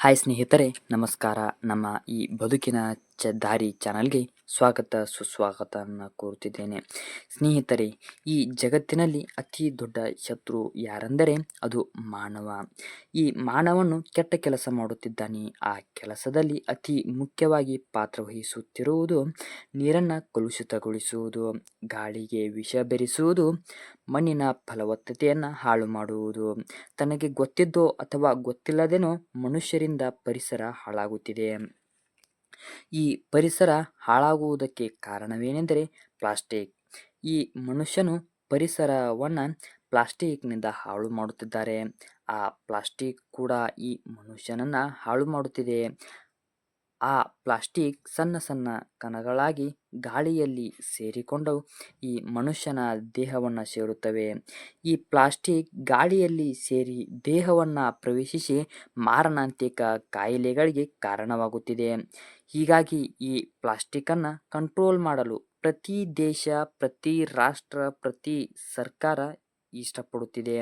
Hi ಸ್ನೇಹಿತರೆ ನಮಸ್ಕಾರ. ನಮ್ಮ ಈ ಬದುಕಿನ ಚ ದಾರಿ ಚಾನಲ್ಗೆ ಸ್ವಾಗತ ಸುಸ್ವಾಗತವನ್ನು ಕೋರುತ್ತಿದ್ದೇನೆ. ಸ್ನೇಹಿತರೆ, ಈ ಜಗತ್ತಿನಲ್ಲಿ ಅತಿ ದೊಡ್ಡ ಶತ್ರು ಯಾರೆಂದರೆ ಅದು ಮಾನವ. ಈ ಮಾನವನು ಕೆಟ್ಟ ಕೆಲಸ ಮಾಡುತ್ತಿದ್ದಾನೆ. ಆ ಕೆಲಸದಲ್ಲಿ ಅತಿ ಮುಖ್ಯವಾಗಿ ಪಾತ್ರವಹಿಸುತ್ತಿರುವುದು ನೀರನ್ನು ಕಲುಷಿತಗೊಳಿಸುವುದು, ಗಾಳಿಗೆ ವಿಷ ಬೆರೆಸುವುದು, ಮಣ್ಣಿನ ಫಲವತ್ತತೆಯನ್ನು ಹಾಳು ಮಾಡುವುದು. ತನಗೆ ಗೊತ್ತಿದ್ದೋ ಅಥವಾ ಗೊತ್ತಿಲ್ಲದೇನೋ ಮನುಷ್ಯರಿಂದ ಪರಿಸರ ಹಾಳಾಗುತ್ತಿದೆ. ಈ ಪರಿಸರ ಹಾಳಾಗುವುದಕ್ಕೆ ಕಾರಣವೇನೆಂದರೆ ಪ್ಲಾಸ್ಟಿಕ್. ಈ ಮನುಷ್ಯನು ಪರಿಸರವನ್ನು ಪ್ಲಾಸ್ಟಿಕ್ನಿಂದ ಹಾಳು ಮಾಡುತ್ತಿದ್ದಾರೆ. ಆ ಪ್ಲಾಸ್ಟಿಕ್ ಕೂಡ ಈ ಮನುಷ್ಯನನ್ನು ಹಾಳು ಮಾಡುತ್ತಿದೆ. ಆ ಪ್ಲಾಸ್ಟಿಕ್ ಸಣ್ಣ ಸಣ್ಣ ಕಣಗಳಾಗಿ ಗಾಳಿಯಲ್ಲಿ ಸೇರಿಕೊಂಡು ಈ ಮನುಷ್ಯನ ದೇಹವನ್ನು ಸೇರುತ್ತವೆ. ಈ ಪ್ಲಾಸ್ಟಿಕ್ ಗಾಳಿಯಲ್ಲಿ ಸೇರಿ ದೇಹವನ್ನು ಪ್ರವೇಶಿಸಿ ಮಾರಣಾಂತಿಕ ಕಾಯಿಲೆಗಳಿಗೆ ಕಾರಣವಾಗುತ್ತಿದೆ. ಹೀಗಾಗಿ ಈ ಪ್ಲಾಸ್ಟಿಕ್ಕನ್ನು ಕಂಟ್ರೋಲ್ ಮಾಡಲು ಪ್ರತಿ ದೇಶ, ಪ್ರತಿ ರಾಷ್ಟ್ರ, ಪ್ರತಿ ಸರ್ಕಾರ ಇಷ್ಟಪಡುತ್ತಿದೆ.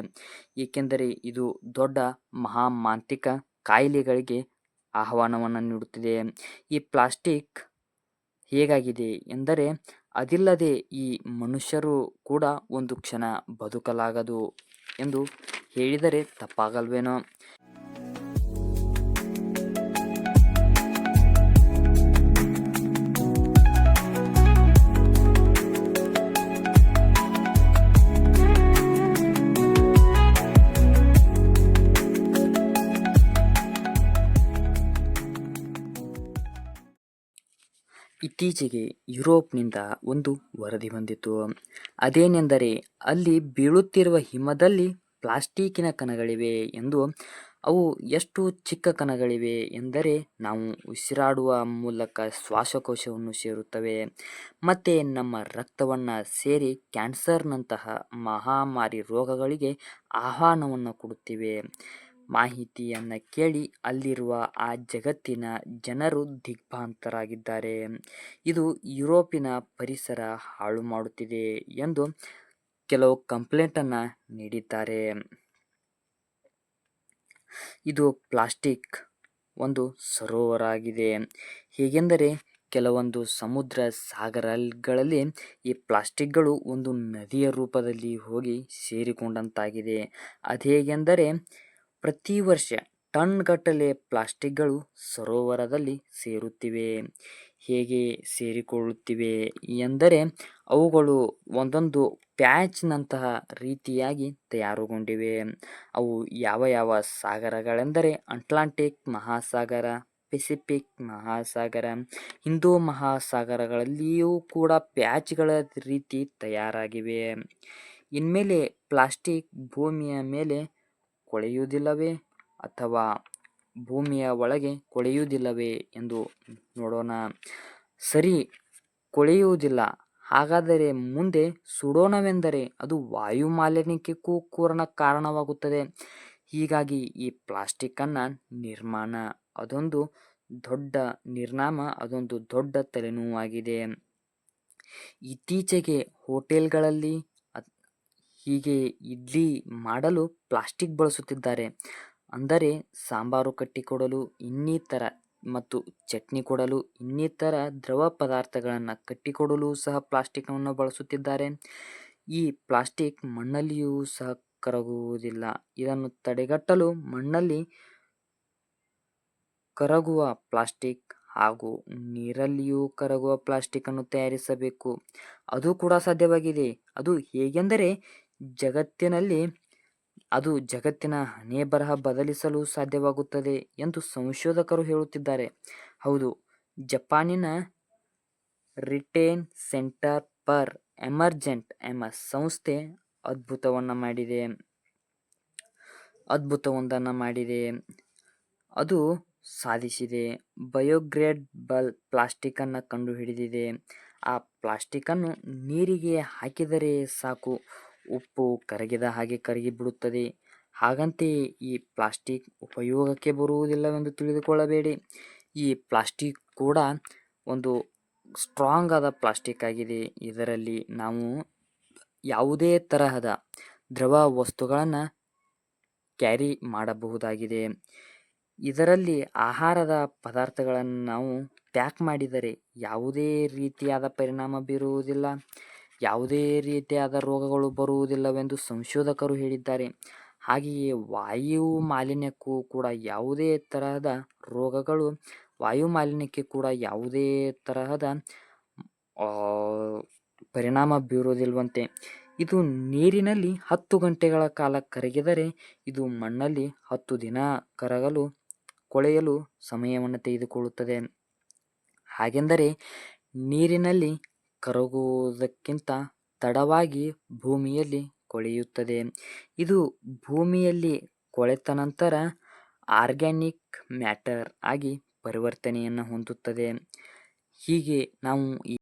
ಏಕೆಂದರೆ ಇದು ದೊಡ್ಡ ಮಹಾಮಾಂತಿಕ ಕಾಯಿಲೆಗಳಿಗೆ ಆಹ್ವಾನವನ್ನು ನೀಡುತ್ತಿದೆ. ಈ ಪ್ಲಾಸ್ಟಿಕ್ ಹೇಗಾಗಿದೆ ಎಂದರೆ ಅದಿಲ್ಲದೆ ಈ ಮನುಷ್ಯರು ಕೂಡ ಒಂದು ಕ್ಷಣ ಬದುಕಲಾಗದು ಎಂದು ಹೇಳಿದರೆ ತಪ್ಪಾಗಲ್ವೇನೋ. ಇತ್ತೀಚೆಗೆ ಯುರೋಪ್ನಿಂದ ಒಂದು ವರದಿ ಬಂದಿತ್ತು. ಅದೇನೆಂದರೆ, ಅಲ್ಲಿ ಬೀಳುತ್ತಿರುವ ಹಿಮದಲ್ಲಿ ಪ್ಲಾಸ್ಟಿಕ್ಕಿನ ಕಣಗಳಿವೆ ಎಂದು. ಅವು ಎಷ್ಟು ಚಿಕ್ಕ ಕಣಗಳಿವೆ ಎಂದರೆ, ನಾವು ಉಸಿರಾಡುವ ಮೂಲಕ ಶ್ವಾಸಕೋಶವನ್ನು ಸೇರುತ್ತವೆ. ಮತ್ತು ನಮ್ಮ ರಕ್ತವನ್ನು ಸೇರಿ ಕ್ಯಾನ್ಸರ್ನಂತಹ ಮಹಾಮಾರಿ ರೋಗಗಳಿಗೆ ಆಹ್ವಾನವನ್ನು ಕೊಡುತ್ತಿವೆ. ಮಾಹಿತಿಯನ್ನು ಕೇಳಿ ಅಲ್ಲಿರುವ ಆ ಜಗತ್ತಿನ ಜನರು ದಿಗ್ಭ್ರಾಂತರಾಗಿದ್ದಾರೆ. ಇದು ಯುರೋಪಿನ ಪರಿಸರ ಹಾಳು ಮಾಡುತ್ತಿದೆ ಎಂದು ಕೆಲವು ಕಂಪ್ಲೇಂಟನ್ನು ನೀಡಿದ್ದಾರೆ. ಇದು ಪ್ಲಾಸ್ಟಿಕ್ ಒಂದು ಸರೋವರ ಆಗಿದೆ ಹೇಗೆಂದರೆ ಕೆಲವೊಂದು ಸಮುದ್ರ ಸಾಗರಗಳಲ್ಲಿ ಈ ಪ್ಲಾಸ್ಟಿಕ್ಗಳು ಒಂದು ನದಿಯ ರೂಪದಲ್ಲಿ ಹೋಗಿ ಸೇರಿಕೊಂಡಂತಾಗಿದೆ. ಅದೇಗೆಂದರೆ ಪ್ರತಿ ವರ್ಷ ಟನ್ ಗಟ್ಟಲೆ ಪ್ಲಾಸ್ಟಿಕ್ಗಳು ಸರೋವರದಲ್ಲಿ ಸೇರುತ್ತಿವೆ. ಹೇಗೆ ಸೇರಿಕೊಳ್ಳುತ್ತಿವೆ ಎಂದರೆ ಅವುಗಳು ಒಂದೊಂದು ಪ್ಯಾಚ್ನಂತಹ ರೀತಿಯಾಗಿ ತಯಾರುಗೊಂಡಿವೆ. ಅವು ಯಾವ ಯಾವ ಸಾಗರಗಳೆಂದರೆ ಅಟ್ಲಾಂಟಿಕ್ ಮಹಾಸಾಗರ, ಪೆಸಿಫಿಕ್ ಮಹಾಸಾಗರ, ಹಿಂದೂ ಮಹಾಸಾಗರಗಳಲ್ಲಿಯೂ ಕೂಡ ಪ್ಯಾಚ್ಗಳ ರೀತಿ ತಯಾರಾಗಿವೆ. ಇನ್ಮೇಲೆ ಪ್ಲಾಸ್ಟಿಕ್ ಭೂಮಿಯ ಮೇಲೆ ಕೊಳೆಯುವುದಿಲ್ಲವೇ ಅಥವಾ ಭೂಮಿಯ ಒಳಗೆ ಕೊಳೆಯುವುದಿಲ್ಲವೇ ಎಂದು ನೋಡೋಣ. ಸರಿ, ಕೊಳೆಯುವುದಿಲ್ಲ. ಹಾಗಾದರೆ ಮುಂದೆ ಸುಡೋಣವೆಂದರೆ ಅದು ವಾಯು ಮಾಲಿನ್ಯಕ್ಕೂ ಕೂರಣ ಕಾರಣವಾಗುತ್ತದೆ. ಹೀಗಾಗಿ ಈ ಪ್ಲಾಸ್ಟಿಕ್ಕನ್ನು ನಿರ್ಮಾಣ, ಅದೊಂದು ದೊಡ್ಡ ನಿರ್ನಾಮ, ಅದೊಂದು ದೊಡ್ಡ ತಲೆನೋವಾಗಿದೆ. ಇತ್ತೀಚೆಗೆ ಹೋಟೆಲ್ಗಳಲ್ಲಿ ಹೀಗೆ ಇಡ್ಲಿ ಮಾಡಲು ಪ್ಲಾಸ್ಟಿಕ್ ಬಳಸುತ್ತಿದ್ದಾರೆ. ಅಂದರೆ ಸಾಂಬಾರು ಕಟ್ಟಿಕೊಡಲು ಇನ್ನಿತರ ಮತ್ತು ಚಟ್ನಿ ಕೊಡಲು ಇನ್ನಿತರ ದ್ರವ ಪದಾರ್ಥಗಳನ್ನು ಕಟ್ಟಿಕೊಡಲು ಸಹ ಪ್ಲಾಸ್ಟಿಕ್ಕನ್ನು ಬಳಸುತ್ತಿದ್ದಾರೆ. ಈ ಪ್ಲಾಸ್ಟಿಕ್ ಮಣ್ಣಲ್ಲಿಯೂ ಸಹ ಕರಗುವುದಿಲ್ಲ. ಇದನ್ನು ತಡೆಗಟ್ಟಲು ಮಣ್ಣಲ್ಲಿ ಕರಗುವ ಪ್ಲಾಸ್ಟಿಕ್ ಹಾಗೂ ನೀರಲ್ಲಿಯೂ ಕರಗುವ ಪ್ಲಾಸ್ಟಿಕನ್ನು ತಯಾರಿಸಬೇಕು. ಅದು ಕೂಡ ಸಾಧ್ಯವಾಗಿದೆ. ಅದು ಹೇಗೆಂದರೆ ಜಗತ್ತಿನಲ್ಲಿ ಅದು ಜಗತ್ತಿನ ಹಣೆ ಬರಹ ಬದಲಿಸಲು ಸಾಧ್ಯವಾಗುತ್ತದೆ ಎಂದು ಸಂಶೋಧಕರು ಹೇಳುತ್ತಿದ್ದಾರೆ. ಹೌದು, ಜಪಾನಿನ ರಿಟೇನ್ ಸೆಂಟರ್ ಪರ್ ಎಮರ್ಜೆಂಟ್ ಎಂಬ ಸಂಸ್ಥೆ ಅದ್ಭುತವನ್ನು ಮಾಡಿದೆ. ಅದ್ಭುತವೊಂದನ್ನು ಮಾಡಿದೆ. ಅದು ಸಾಧಿಸಿದೆ. ಬಯೋಗ್ರೇಡಬಲ್ ಪ್ಲಾಸ್ಟಿಕ್ಕನ್ನು ಕಂಡುಹಿಡಿದಿದೆ. ಆ ಪ್ಲಾಸ್ಟಿಕ್ಕನ್ನು ನೀರಿಗೆ ಹಾಕಿದರೆ ಸಾಕು. ಉಪ್ಪು ಕರಗಿದ ಹಾಗೆ ಕರಗಿಬಿಡುತ್ತದೆ. ಹಾಗಂತೆ ಈ ಪ್ಲಾಸ್ಟಿಕ್ ಉಪಯೋಗಕ್ಕೆ ಬರುವುದಿಲ್ಲವೆಂದು ತಿಳಿದುಕೊಳ್ಳಬೇಡಿ. ಈ ಪ್ಲಾಸ್ಟಿಕ್ ಕೂಡ ಒಂದು ಸ್ಟ್ರಾಂಗ್ ಆದ ಪ್ಲಾಸ್ಟಿಕ್ ಆಗಿದೆ. ಇದರಲ್ಲಿ ನಾವು ಯಾವುದೇ ತರಹದ ದ್ರವ ವಸ್ತುಗಳನ್ನು ಕ್ಯಾರಿ ಮಾಡಬಹುದಾಗಿದೆ. ಇದರಲ್ಲಿ ಆಹಾರದ ಪದಾರ್ಥಗಳನ್ನು ನಾವು ಪ್ಯಾಕ್ ಮಾಡಿದರೆ ಯಾವುದೇ ರೀತಿಯಾದ ಪರಿಣಾಮ ಬೀರುವುದಿಲ್ಲ. ಯಾವುದೇ ರೀತಿಯಾದ ರೋಗಗಳು ಬರುವುದಿಲ್ಲವೆಂದು ಸಂಶೋಧಕರು ಹೇಳಿದ್ದಾರೆ. ಹಾಗೆಯೇ ವಾಯು ಮಾಲಿನ್ಯಕ್ಕೂ ಕೂಡ ಯಾವುದೇ ತರಹದ ರೋಗಗಳು ವಾಯು ಮಾಲಿನ್ಯಕ್ಕೆ ಕೂಡ ಯಾವುದೇ ತರಹದ ಪರಿಣಾಮ ಬೀರೋದಿಲ್ವಂತೆ ಇದು ನೀರಿನಲ್ಲಿ ಹತ್ತು ಗಂಟೆಗಳ ಕಾಲ ಕರಗಿದರೆ ಇದು ಮಣ್ಣಲ್ಲಿ ಹತ್ತು ದಿನ ಕರಗಲು, ಕೊಳೆಯಲು ಸಮಯವನ್ನು ತೆಗೆದುಕೊಳ್ಳುತ್ತದೆ. ಹಾಗೆಂದರೆ ನೀರಿನಲ್ಲಿ ಕರಗುವುದಕ್ಕಿಂತ ತಡವಾಗಿ ಭೂಮಿಯಲ್ಲಿ ಕೊಳೆಯುತ್ತದೆ. ಇದು ಭೂಮಿಯಲ್ಲಿ ಕೊಳೆತ ನಂತರ ಆರ್ಗ್ಯಾನಿಕ್ ಮ್ಯಾಟರ್ ಆಗಿ ಪರಿವರ್ತನೆಯನ್ನು ಹೊಂದುತ್ತದೆ. ಹೀಗೆ ನಾವು ಈ